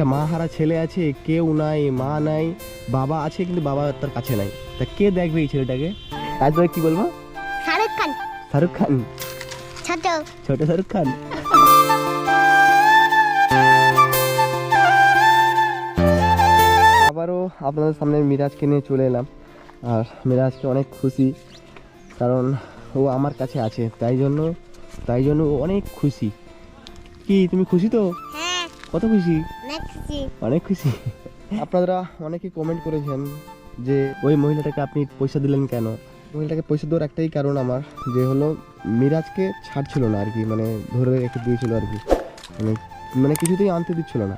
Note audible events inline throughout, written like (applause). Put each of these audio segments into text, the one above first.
একটা মা হারা ছেলে আছে কেউ নাই মা নাই বাবা আছে কিন্তু বাবা তার কাছে নাই। তা কে দেখবে এই ছেলেটাকে? তাই তোকে কি বলব? শাহরুখ খান। শাহরুখ খান? ছোট। ছোট শাহরুখ খান? আবারও আপনাদের সামনে মিরাজকে নিয়ে চলে এলাম। আর মিরাজকে অনেক খুশি কারণ ও আমার কাছে আছে। তাই জন্য তাই জন্য ও অনেক খুশি। কি তুমি খুশি তো? হ্যাঁ কত খুশি? অনেক খুশি। অনেক আপনারা অনেকে কমেন্ট করেছেন যে ওই মহিলাটাকে আপনি পয়সা দিলেন কেন? মহিলাটাকে পয়সা দেওয়ার একটাই কারণ আমার যে হলো মিরাজকে ছাড়ছিল না আর কি মানে ধরে রেখে দিয়েছিল আর কি মানে মানে কিছুতেই আনতে দিচ্ছিল না।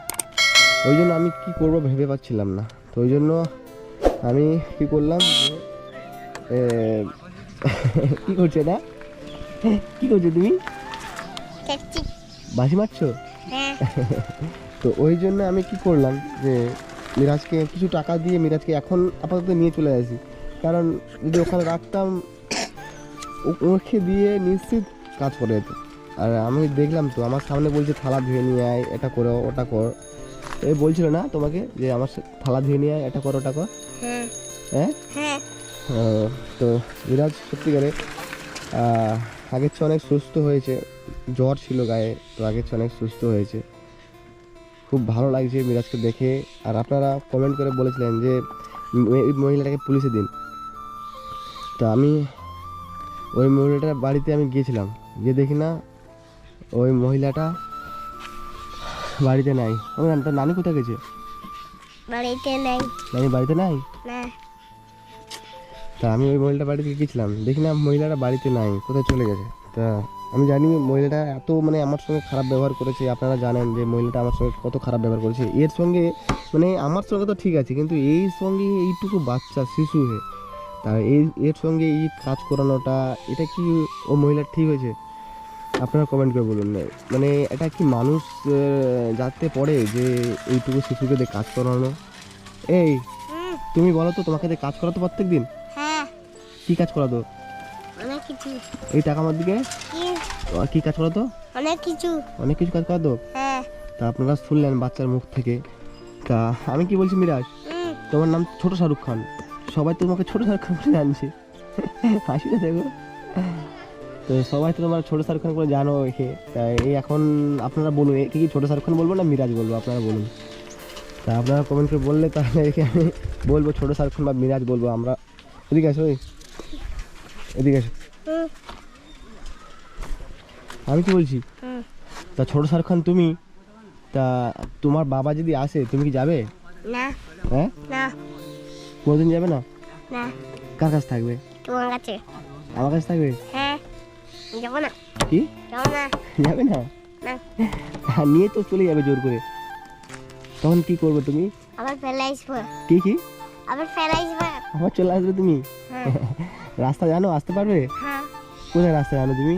ওই জন্য আমি কি করব ভেবে পাচ্ছিলাম না। তো ওই জন্য আমি কি করলাম কি করছ না কি করছ তুমি? বাসি মারছো? তো ওই জন্য আমি কি করলাম যে মিরাজকে কিছু টাকা দিয়ে মিরাজকে এখন আপাতত নিয়ে চলে আসি। কারণ যদি ওখানে রাখতাম ওকে দিয়ে নিশ্চিত কাজ করে যেত। আর আমি দেখলাম তো আমার সামনে বলছে থালা ধুয়ে নিয়ে আয় এটা করো ওটা কর। এ বলছিল না তোমাকে যে আমার থালা ধুয়ে নিয়ে আয় এটা কর ওটা কর? হ্যাঁ? হ্যাঁ। হ্যাঁ তো মিরাজ সত্যিকারে আগের চেয়ে অনেক সুস্থ হয়েছে। জ্বর ছিল গায়ে তো আগে অনেক সুস্থ হয়েছে। খুব ভালো লাগছে মিরাজকে দেখে। আর আপনারা কমেন্ট করে বলেছিলেন যে এই মহিলাটাকে পুলিশে দিন। তো আমি ওই মহিলাটার বাড়িতে আমি গিয়েছিলাম। গিয়ে দেখি না ওই মহিলাটা বাড়িতে নাই। ও তার নানি কোথায় গেছে? বাড়িতে নেই। নানি বাড়িতে নাই? না। তা আমি ওই মহিলাটা বাড়িতে গেছিলাম দেখি না মহিলাটা বাড়িতে নাই কোথায় চলে গেছে? তা আমি জানি মহিলাটা এত মানে আমার সঙ্গে খারাপ ব্যবহার করেছে আপনারা জানেন যে মহিলাটা আমার সঙ্গে কত খারাপ ব্যবহার করেছে। এর সঙ্গে মানে আমার সঙ্গে তো ঠিক আছে কিন্তু এই সঙ্গে এইটুকু বাচ্চা শিশু হে তা এই এর সঙ্গে এই কাজ করানোটা এটা কি ও মহিলার ঠিক হয়েছে? আপনারা কমেন্ট করে বলুন। মানে এটা কি মানুষ যাতে পড়ে যে এইটুকু শিশুকে দিয়ে কাজ করানো? এই তুমি বলো তো তোমাকে দিয়ে কাজ করাতো প্রত্যেক দিন হ্যাঁ। কি কাজ করাতো? অনেক কিছু। এই টাকা আমার দিকে? কি? আর কি কাজ করাতো অনেক কিছু। অনেক কিছু কাজ করাতো হ্যাঁ। তা আপনারা শুনলেন বাচ্চার মুখ থেকে। তা আমি কি বলছি মিরাজ? তোমার নাম ছোট শাহরুখ খান। সবাই তোমাকে ছোট শাহরুখ খান করে জানছে। হাসিটা দেখো। তো সবাই তো তোমার ছোট শাহরুখ খান করে জানো একে। তা এই এখন আপনারা বলুন একে কি ছোট শাহরুখ খান বলব না মিরাজ বলব? আপনারা বলুন। তা আপনারা কমেন্ট করে বললে তাহলে একে আমি বলব ছোট শাহরুখ খান বা মিরাজ বলব আমরা। এদিকে আসো এদিকে আসো। আমি কি বলছি? তা ছোট শাহরুখ খান তুমি তা তোমার বাবা যদি আসে তুমি কি যাবে? না। হ্যাঁ? না। কোনোদিন যাবে না? না। কার কাছে থাকবে? তোমার কাছে। আমার কাছে থাকবে? হ্যাঁ। যাব না। কি? যাব না। যাবে না? না। হ্যাঁ নিয়ে তো চলে যাবে জোর করে। তখন কি করবে তুমি? আবার ফেলে আসব। কি কি? আবার ফেলে আসব। আবার চলে আসবে তুমি? হ্যাঁ। রাস্তা জানো আসতে পারবে? হ্যাঁ। কোথায় রাস্তা জানো তুমি?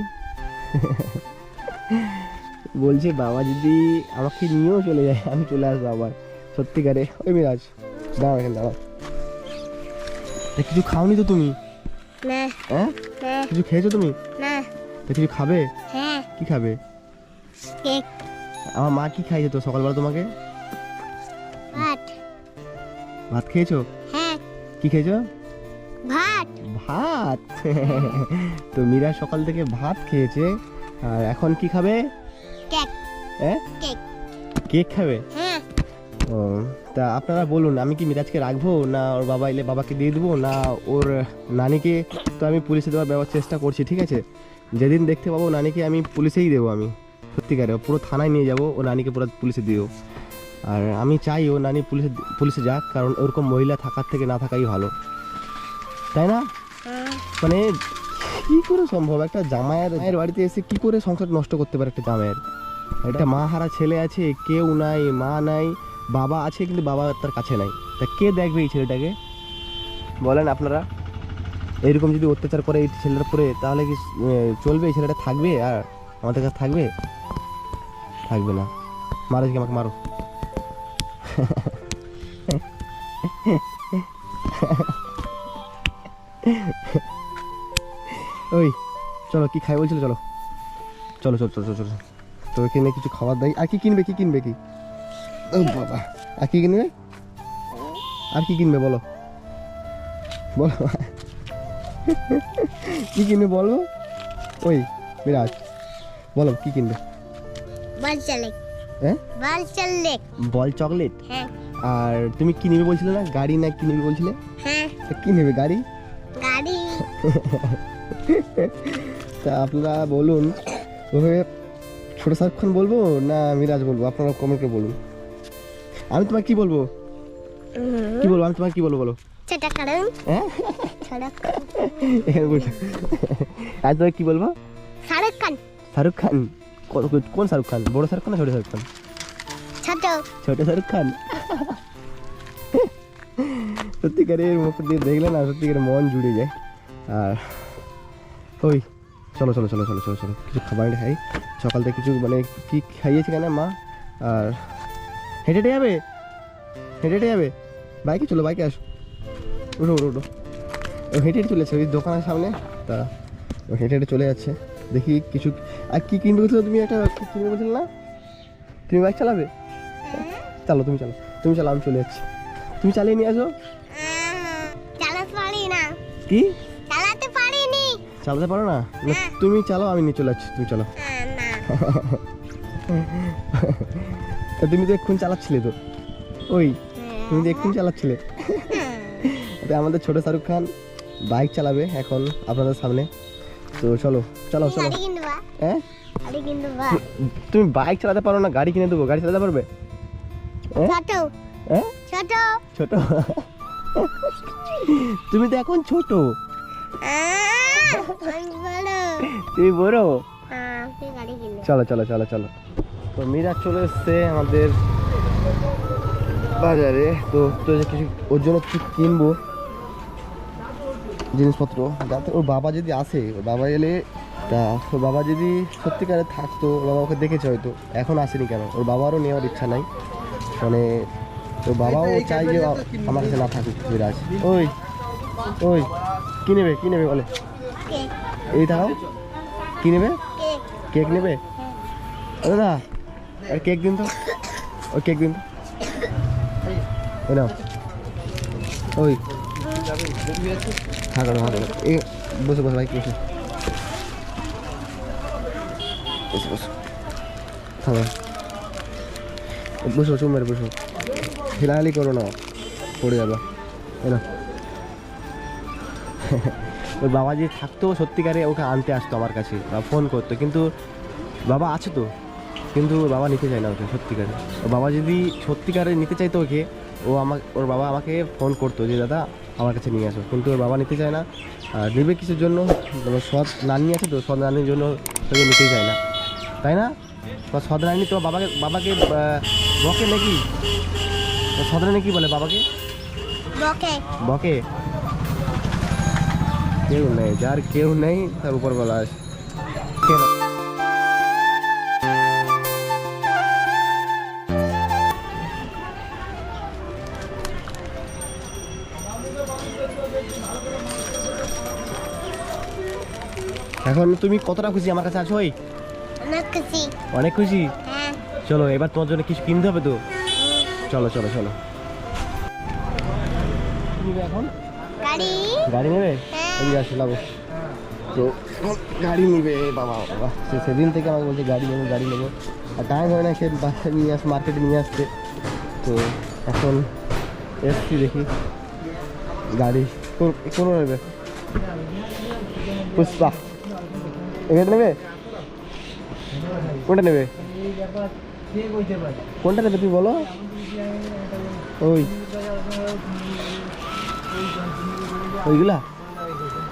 বলছে বাবা যদি আমাকে নিয়েও চলে যায় আমি চলে আসব আবার। সত্যিকারে। ওই মিরাজ দাঁড়াও এখানে দাঁড়াও। তা কিছু খাওনি তো তুমি? হ্যাঁ? কিছু খেয়েছো তুমি? না। তা কিছু খাবে? হ্যাঁ। কি খাবে? আমার মা কি খাইছে তো সকালবেলা তোমাকে? ভাত। ভাত খেয়েছো? হ্যাঁ। কি খেয়েছো? ভাত। ভাত? (laughs) তো মীরা সকাল থেকে ভাত খেয়েছে। আর এখন কি খাবে? কেক। হ্যাঁ কেক। কেক খাবে? হ্যাঁ ও তা আপনারা বলুন আমি কি মিরাজকে রাখব না ওর বাবা এলে বাবাকে দিয়ে দেবো না ওর নানিকে? তো আমি পুলিশে দেওয়ার ব্যবহার চেষ্টা করছি ঠিক আছে? যেদিন দেখতে পাবো নানিকে আমি পুলিশেই দেবো আমি। সত্যিকারে পুরো থানায় নিয়ে যাব ও নানিকে পুরো পুলিশে দিও। আর আমি চাই ও নানি পুলিশে পুলিশে যাক কারণ ওরকম মহিলা থাকার থেকে না থাকাই ভালো। তাই না? মানে কি করে সম্ভব? একটা জামাইয়ের মায়ের বাড়িতে এসে কি করে সংসার নষ্ট করতে পারে একটা জামাইয়ের? একটা মা হারা ছেলে আছে কেউ নাই মা নাই বাবা আছে কিন্তু বাবা তার কাছে নাই। তা কে দেখবে এই ছেলেটাকে? বলেন আপনারা। এরকম যদি অত্যাচার করে এই ছেলেটার পরে তাহলে কি চলবে? এই ছেলেটা থাকবে? আর আমাদের কাছে থাকবে? থাকবে না। মারো কি আমাকে মারো। (laughs) (laughs) ওই চলো কি খাই বলছিল? চলো। চলো চলো চলো চলো চলো। তো এখানে কিছু খাবার দেয় আর কি কিনবে কি কিনবে কি? বাবা। আর কি কিনবে? আর কি কিনবে বলো? বলো। (laughs) কি কিনবে বলো? ওই বিরাজ বলো কি কিনবে? বল হ্যাঁ? বল চলে। বল চকলেট? হ্যাঁ। আর তুমি কি নেবে বলছিলে না? গাড়ি না কি নেবে বলছিলে? হ্যাঁ। কি নেবে গাড়ি? তা আপনারা বলুন ওভাবে ছোট শাহরুখ খান বলব না মিরাজ বলব? আপনারা কমেন্ট করে বলুন। আমি তোমাকে কি বলব? কি বলব? আমি তোমাকে কি বলব বলো? হ্যাঁ? আর তোমাকে কি বলব? শাহরুখ খান। শাহরুখ খান? কোন- কোন শাহরুখ খান? বড় শাহরুখ খান না ছোট শাহরুখ খান? ছোট। ছোট শাহরুখ খান? সত্যিকারের মুখ দিয়ে দেখলে না সত্যিকারের মন জুড়ে যায়। আর ওই চলো চলো চলো চলো চলো চলো কিছু খাবার খাই। সকাল থেকে কিছু মানে কী খাইয়েছি কেন মা? আর হেঁটে হেঁটে যাবে? হেঁটে হেঁটে যাবে? বাইকে চলো বাইকে আসো। উঠো উঠো উঠো। ও হেঁটে হেঁটে চলেছে ওই দোকানের সামনে। তা ও হেঁটে হেঁটে চলে যাচ্ছে। দেখি কিছু আর কী কিনবে বলছিল তুমি একটা কিনবে বলছিলে না? তুমি বাইক চালাবে? চালো তুমি চালো তুমি চালো আমি চলে যাচ্ছি। তুমি চালিয়ে নিয়ে আসো। কি? চালাতে পারো না? না, তুমি চালাও আমি নিয়ে চলে যাচ্ছি তুমি চলো। হ্যাঁ, তুমি তো এক্ষুনি চালাচ্ছিলে তো। ওই তুমি তো এক্ষুনি চালাচ্ছিলে। আমাদের ছোট শাহরুখ খান বাইক চালাবে এখন আপনাদের সামনে। তো চলো চলো চলো। হ্যাঁ? তুমি বাইক চালাতে পারো না গাড়ি কিনে দেবো গাড়ি চালাতে পারবে? হ্যাঁ? হ্যাঁ? ছোট। তুমি তো এখন ছোট। বড় বড়? হ্যাঁ, তুই গাড়ি চলো চলো চলো চলো। তো মীরা চলে এসছে আমাদের বাজারে। তো তো কিছু ওর জন্য কিছু কিনবো জিনিসপত্র। যাতে ওর বাবা যদি আসে ওর বাবা এলে তা ওর বাবা যদি সত্যিকারে থাকতো ওর বাবা ওকে দেখেছে হয়তো। এখন আসেনি কেন? ওর বাবারও নেওয়ার ইচ্ছা নাই। মানে ওর বাবাও চাই যে আমার কাছে না থাকুক বিরাজ ওই ওই কি নেবে কি নেবে বলে। এই দাঁড়াও কি নেবে? কেক। নেবে? ও দাদা আর কেক দিন তো। ওই কেক দিন তো। ওই নাও। ওই। হ্যাঁ করো হ্যাঁ করো। এই বসো বসো ভাই বসো। বসো বসো। থামো বসো চুম মেরে বসো। হিলাহালি করো না। পড়ে যাবে। এই না ওর বাবা যে থাকতো সত্যিকারে ওকে আনতে আসতো আমার কাছে বা ফোন করতো। কিন্তু বাবা আছে তো কিন্তু বাবা নিতে চায় না ওকে সত্যিকারে। বাবা যদি সত্যিকারে নিতে চাইতো ওকে ও আমাকে ওর বাবা আমাকে ফোন করতো যে দাদা আমার কাছে নিয়ে আসো। কিন্তু ওর বাবা নিতে চায় না। আর নেবে কিসের জন্য সৎ নানি আছে তো সৎ নানির জন্য তোকে নিতেই চায় না। তাই না? তোমার সৎ নানি তোমার বাবাকে বাবাকে বকে নাকি? সৎ নানি কি বলে বাবাকে? বকে। বকে? কেউ নেই যার কেউ নেই তার উপর বলা আছে এখন তুমি কতটা খুশি আমার কাছে আছো অনেক খুশি। অনেক খুশি? হ্যাঁ। চলো এবার তোমার জন্য কিছু কিনতে হবে তো? চলো চলো চলো। এখন গাড়ি। গাড়ি নেবে? এই আসে লাগো তো গাড়ি নিবে বাবা বাবা। সে সেদিন থেকে আমাকে বলছে, গাড়ি নেব গাড়ি নেব। আর টাইম হয় না, সে বাচ্চা নিয়ে আস মার্কেটে নিয়ে আসতে তো এখন এসছি দেখি। গাড়ি কোন- নেবে? পুষ্পা। এখানে নেবে? কোনটা নেবে? কোনটা নেবে তুমি বলো? ওই। ওইগুলা?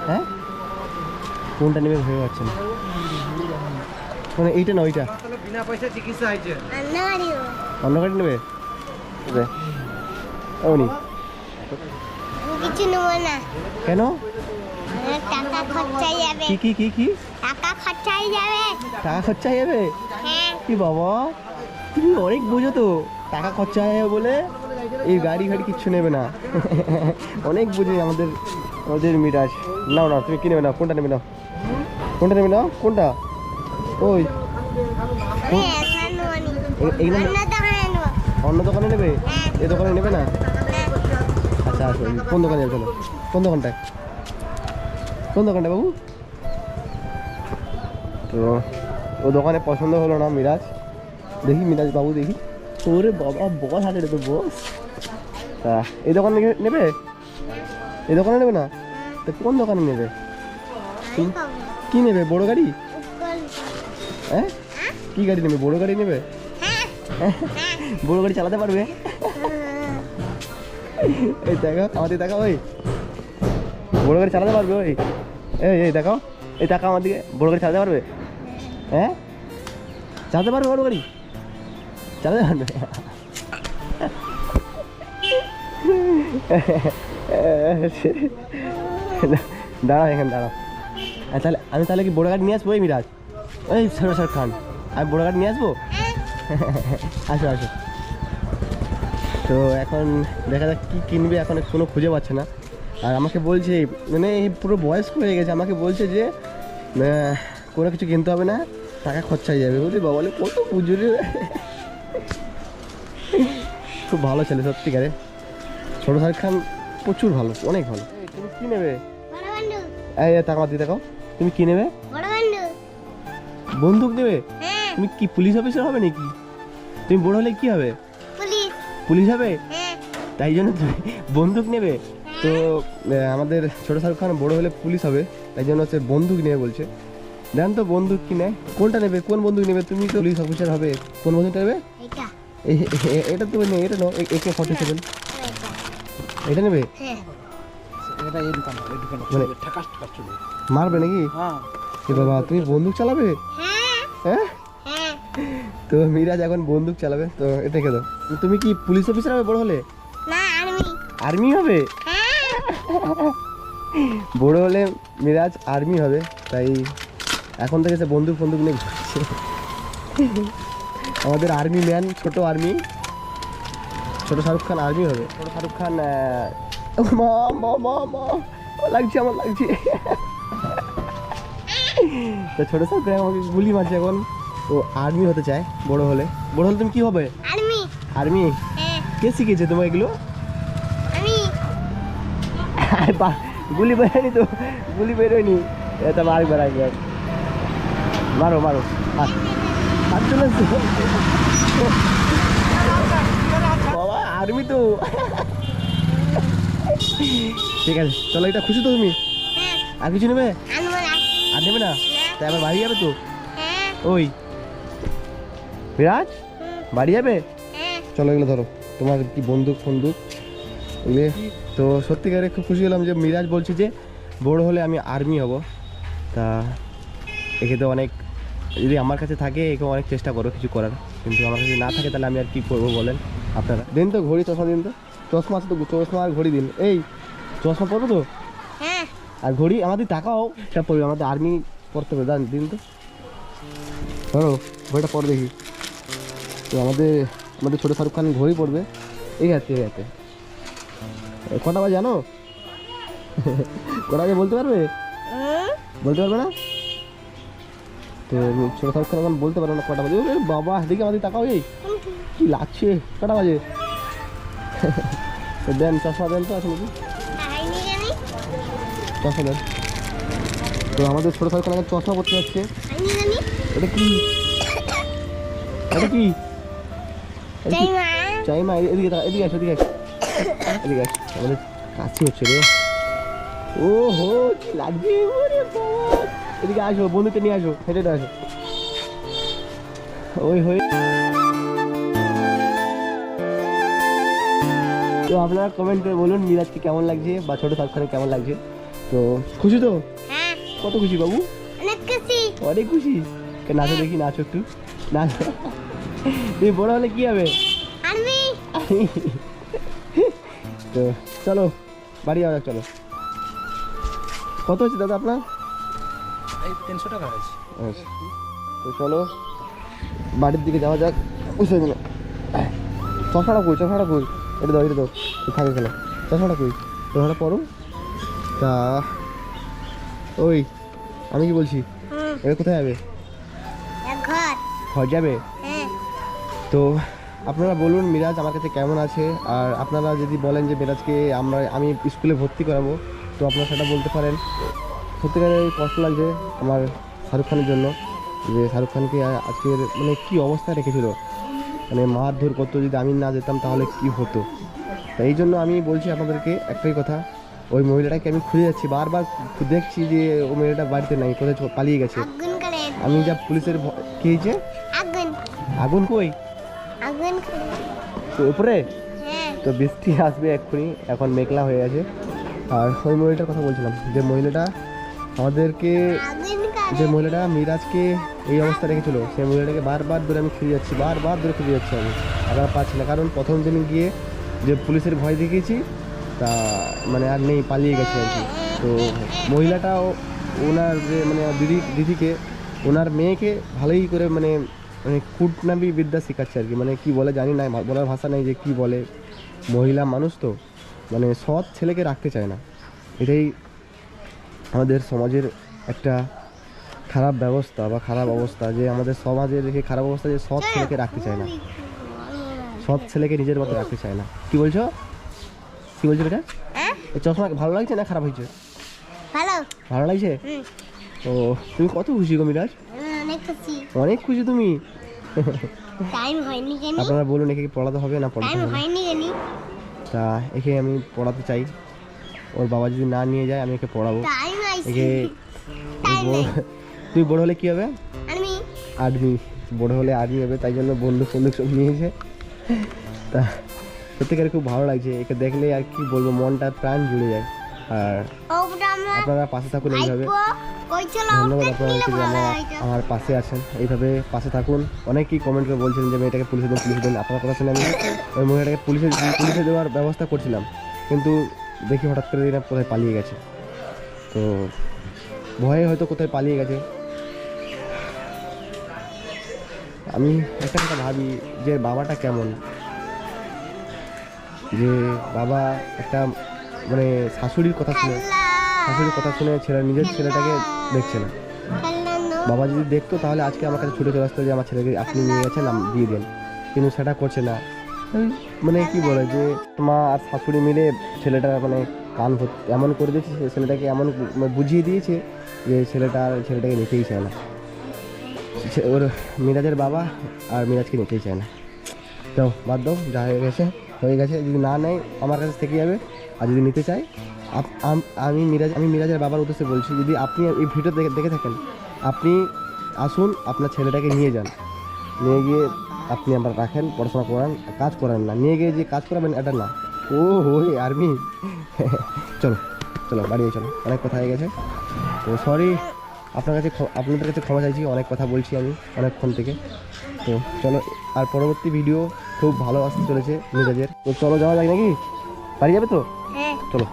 হ্যাঁ? কোনটা নেবে ভেবে পাচ্ছেন মানে এইটা না ওইটা? বিনা পয়সা চিকিৎসা হয়েছে অন্য গাড়ি নেব। কিছু না। কেন? অনেক টাকা খরচাই যাবে। কি কি কি কি? টাকা খরচাই যাবে। টাকা খরচা হয়ে যাবে? হ্যাঁ। কি বাবা? তুমি অনেক বোঝো তো। টাকা খরচা হয়ে যাবে বলে এই গাড়ি গাড়ি কিচ্ছু নেবে না। (laughs) অনেক বুঝি আমাদের আমাদের মিরাজ। নাও নাও তুমি কি নেবে না কোনটা নেবে নাও? কোনটা নেবে নাও? কোনটা? ওই। নি। এগুলো অন্য দোকানে নেব? অন্য দোকানে নেবে? হ্যাঁ। এই দোকানে নেবে না? হ্যাঁ আচ্ছা আসো কোন দোকানে যাবে চলো কোন দোকানটায়? কোন দোকানটায় বাবু? তো ও দোকানে পছন্দ হলো না মিরাজ। দেখি মিরাজ বাবু দেখি। ওরে বাবা বস হাতে তো বস তা এই দোকানে নে- নেবে? এই দোকানে নেবে না? তো কোন দোকানে নেবে? কি? নেবে? বড় গাড়ি? হ্যাঁ? কি গাড়ি নেবে? বড় গাড়ি নেবে? বড় গাড়ি চালাতে পারবে? এই দেখো আমাদের দেখো ওই বড় গাড়ি চালাতে পারবে, ওই। এই এই দেখো এই টাকা আমার দিকে বড় গাড়ি চালাতে পারবে? হ্যাঁ? চালাতে পারবে বড় গাড়ি? চালাতে পারবে? (laughs) (laughs) দাঁড়াও এখানে, দাঁড়াও। তাহলে, আমি তাহলে কি বড় গাড়ি নিয়ে আসব এই মিরাজ? ওই সরসর খান। আমি বড় গাড়ি নিয়ে আসব? (laughs) আসো আসো। তো এখন দেখা যাক কী কিনবে, এখন কোনো খুঁজে পাচ্ছে না। আর আমাকে বলছে মানে এই পুরো বয়স্ক হয়ে গেছে, আমাকে বলছে যে কোনো কিছু কিনতে হবে না, টাকা খরচা হয়ে যাবে। বুঝলি বাবা, বলে, কত পুজো (laughs) খুব ভালো ছেলে, সত্যিকারে। ছোটো শাহরুখ খান প্রচুর ভালো, অনেক ভালো। তুমি কী নেবে? এই টাকা দিয়ে দেখো। তুমি কী নেবে? বন্দুক নেবে? হ্যাঁ। তুমি কি পুলিশ অফিসার হবে নাকি? তুমি বড় হলে কি হবে? পুলিশ। হবে? হ্যাঁ। তাই জন্য তুমি বন্দুক নেবে। তো আমাদের ছোট শাহরুখ খান বড় হলে পুলিশ হবে তাই জন্য হচ্ছে বন্দুক নেবে বলছে। দেন তো বন্দুক কি নেয়? কোনটা নেবে? কোন বন্দুক নেবে? তুমি তো পুলিশ অফিসার হবে। কোন বন্দুকটা নেবে? এটা তুমি নেই এটা নো একে ফর্টি সেভেন এটা। এটা নেবে? হ্যাঁ। এটা এই দোকান এই দোকান মানে ঠাকাস ঠাকাস চলবে মারবে নাকি? হ্যাঁ। এ বাবা তুমি বন্দুক চালাবে? হ্যাঁ। হ্যাঁ? তো মিরাজ এখন বন্দুক চালাবে তো এটা কে দাও? তুমি কি পুলিশ অফিসার হবে বড় হলে? না আর্মি আর্মি হবে? হ্যাঁ। বড় হলে মিরাজ আর্মি হবে তাই এখন থেকে সে বন্দুক ফন্দুক নিয়ে ঘুরছে। আমাদের আর্মি ম্যান ছোট আর্মি ছোট শাহরুখ খান আর্মি হবে। ছোট শাহরুখ খান মা মা মা মা। লাগছে আমার লাগছে। তো ছোট শাহরুখ আমাকে গুলি মারছে এখন। ও আর্মি হতে চায় বড় হলে। বড় হলে তুমি কি হবে? আর্মি আর্মি হ্যাঁ। কে শিখেছে তোমার এগুলো? আমি আরে বা গুলি বেরোয়নি তো গুলি বেরোয়নি। এটা মারবার একবার। মারো মারো। হাত চলে। বাবা আর্মি তো। ঠিক আছে চলো এটা খুশি তো তুমি? হ্যাঁ। আর কিছু নেবে? আর নেবে না। তাই আবার বাড়ি যাবে তো? হ্যাঁ। ওই। বিরাজ? বাড়ি যাবে? হ্যাঁ। চলো এগুলো ধরো। তোমার কি বন্দুক ফন্দুক? এগুলো তো সত্যিকারে খুব খুশি হলাম যে মিরাজ বলছে যে বড় হলে আমি আর্মি হব। তা একে তো অনেক যদি আমার কাছে থাকে একে অনেক চেষ্টা করো কিছু করার। কিন্তু আমার কাছে না থাকে তাহলে আমি আর কি করব বলেন আপনারা? দিন তো ঘড়ি চশমা দিন তো। চশমা আছে তো চশমা আর ঘড়ি দিন। এই চশমা পরবো তো? হ্যাঁ। আর ঘড়ি আমাদের টাকাও এটা পড়বে আমাদের আর্মি পড়তে হবে দান দিন তো। ধরো ঘড়িটা পর দেখি। তো আমাদের আমাদের ছোটো শাহরুখ খান ঘড়ি পড়বে এই আছে এই আছে কটা বাজে জানো? (laughs) কটা বাজে বলতে পারবে? বলতে পারবে না? তো ছোটো শাহরুখ খান এখন বলতে পারবে না কটা বাজে। বাবা দেখি আমাদের টাকাও এই। কি লাগছে? কটা বাজে? (laughs) দেন চশমা দেন তো আসলে খাইনি জানি দেন। তো আমাদের ছোটো খান এখন চশমা পড়তে যাচ্ছে। এটা কি? এটা কি? এটা চাই মা এদিকে এদিকে আসো এদিকে আসো এদিকে আসো আমাদের কাছে হচ্ছে রে। ও হো কি বাবা। এদিকে আসো, বন্ধুকে নিয়ে আসো, হেঁটে আসো। ওই হই তো আপনারা কমেন্ট করে বলুন মিরাজকে কেমন লাগছে বা ছোটো খানের কেমন লাগছে। তো খুশি তো? হ্যাঁ। কত খুশি বাবু? অনেক খুশি। অনেক খুশি? কে নাচো দেখি নাচো একটু। নাচ। তুমি বড় হলে কি হবে? আর্মি তো চলো বাড়ি যাওয়া যাক চলো। কত হচ্ছে দাদা আপনার? এই তিনশো টাকা আছে আচ্ছা। তো চলো বাড়ির দিকে যাওয়া যাক। বুঝতে দিল চশমাটা কই চশমাটা কই এটা দাও এটা দাও। থাকে খেলো। চশমাটা কই? চশমাটা পরো। তা ওই আমি কি বলছি? এবার কোথায় যাবে? ঘর। যাবে? হ্যাঁ। তো আপনারা বলুন মিরাজ আমার কাছে কেমন আছে? আর আপনারা যদি বলেন যে মিরাজকে আমরা আমি স্কুলে ভর্তি করাবো তো আপনারা সেটা বলতে পারেন। সত্যিকারের কষ্ট লাগছে আমার শাহরুখ খানের জন্য। যে শাহরুখ খানকে আজকের মানে কি অবস্থায় রেখেছিল। মানে মারধর করতো যদি আমি না যেতাম তাহলে কি হতো? এই জন্য আমি বলছি আপনাদেরকে একটাই কথা ওই মহিলাটাকে আমি খুঁজে যাচ্ছি বারবার দেখছি যে ওই মহিলাটা বাড়িতে নাই কোথায় পালিয়ে গেছে। আমি যা পুলিশের কি হয়েছে? আগুন। কই? আগুন তো উপরে? হ্যাঁ। তো বৃষ্টি আসবে এক্ষুনি এখন মেঘলা হয়ে আছে। আর ওই মহিলাটার কথা বলছিলাম যে মহিলাটা আমাদেরকে যে মহিলাটা মিরাজকে এই অবস্থা রেখেছিল সেই মহিলাটাকে বারবার ধরে আমি খুঁজে যাচ্ছি, বারবার ধরে খুঁজে যাচ্ছি আমি। আবার পাচ্ছি না, কারণ প্রথম দিন গিয়ে যে পুলিশের ভয় দেখিয়েছি, তা মানে আর নেই, পালিয়ে গেছে আর কি। তো মহিলাটাও ওনার যে মানে দিদি, দিদিকে, ওনার মেয়েকে ভালোই করে মানে মানে কুটনাবি বিদ্যা শেখাচ্ছে আর কি। মানে কি বলে জানি না, বলার ভাষা নেই যে কি বলে। মহিলা মানুষ তো মানে সৎ ছেলেকে রাখতে চায় না। এটাই আমাদের সমাজের একটা খারাপ ব্যবস্থা বা খারাপ অবস্থা যে আমাদের সমাজের যে খারাপ অবস্থা যে সৎ ছেলেকে রাখতে চায় না। সৎ ছেলেকে নিজের মতো রাখতে চায় না। কি বলছো? কি বলছো বেটা হ্যাঁ? এই চশমা ভালো লাগছে না খারাপ হয়েছে? ভালো। ভালো লাগছে? ও তুমি কত খুশি গো মিরাজ? অনেক খুশি। তুমি। আপনারা বলুন একে পড়াতে হবে না পড়াতে হবে? তা একে আমি পড়াতে চাই। ওর বাবা যদি না নিয়ে যায় আমি একে পড়াবো। একে তুই বড় হলে কি হবে? আমি আর্মি। বড় হলে আর্মি হবে তাই জন্য বন্দুক ফন্দুক সব নিয়েছে। তা সত্যিকারে খুব ভালো লাগছে একে দেখলে আর কি বলব মনটা প্রাণ জুড়ে যায়। আর আপনারা পাশে থাকুন এইভাবে। ধন্যবাদ আপনাদেরকে যে আমার পাশে আছেন এইভাবে পাশে থাকুন। অনেকেই কমেন্ট করে বলছেন যে মেয়েটাকে পুলিশে দেন পুলিশে দেন। আপনার কথা শুনে আমি ওই মহিলাটাকে পুলিশে পুলিশে দেওয়ার ব্যবস্থা করছিলাম। কিন্তু দেখি হঠাৎ করে এরা কোথায় পালিয়ে গেছে। তো ভয়ে হয়তো কোথায় পালিয়ে গেছে। আমি একটা কথা ভাবি যে বাবাটা কেমন? যে বাবা একটা মানে শাশুড়ির কথা শুনে, শাশুড়ির কথা শুনে ছেলে, নিজের ছেলেটাকে দেখছে না। বাবা যদি দেখতো তাহলে আজকে আমার কাছে ছুটে চলে আসতো যে আমার ছেলেকে আপনি নিয়ে গেছেন দিয়ে দেন। কিন্তু সেটা করছে না। মানে কি বলে যে মা আর শাশুড়ি মিলে ছেলেটা মানে কান এমন করে দিয়েছে ছেলেটাকে এমন মানে বুঝিয়ে দিয়েছে যে ছেলেটা ছেলেটাকে নিতেই চায় না। ওর মিরাজের বাবা আর মিরাজকে নিতেই চায় না। তো বাদ দাও, যা হয়ে গেছে হয়ে গেছে। যদি না নেয়, আমার কাছে থেকে যাবে। আর যদি নিতে আপ- আমি মিরাজ আমি মিরাজের বাবার উদ্দেশ্যে বলছি, যদি আপনি এই ভিডিও দেখে দেখে থাকেন, আপনি আসুন, আপনার ছেলেটাকে নিয়ে যান। নিয়ে গিয়ে আপনি আবার রাখেন, পড়াশোনা করান, কাজ করান না। নিয়ে গিয়ে যে কাজ করাবেন, এটা না। ও হই আর্মি (laughs) চলো চলো, বাড়ি চলো। অনেক কথা হয়ে গেছে। তো সরি আপনার কাছে আপনাদের কাছে ক্ষমা চাইছি অনেক কথা বলছি আমি অনেকক্ষণ থেকে। তো চলো আর পরবর্তী ভিডিও খুব ভালো আসতে চলেছে মিরাজের তো চলো যাওয়া যায় নাকি? বাড়ি যাবে তো? হ্যাঁ। চলো।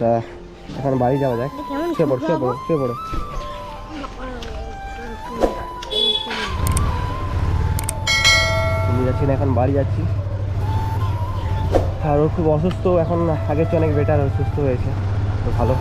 তা। এখন বাড়ি যাওয়া যায় সে পড়ো সে পড়ো শুয়ে পড়ো। যাচ্ছি না এখন বাড়ি যাচ্ছি। আর ও খুব অসুস্থ এখন আগের চেয়ে অনেক বেটার সুস্থ হয়েছে। তো ভালো।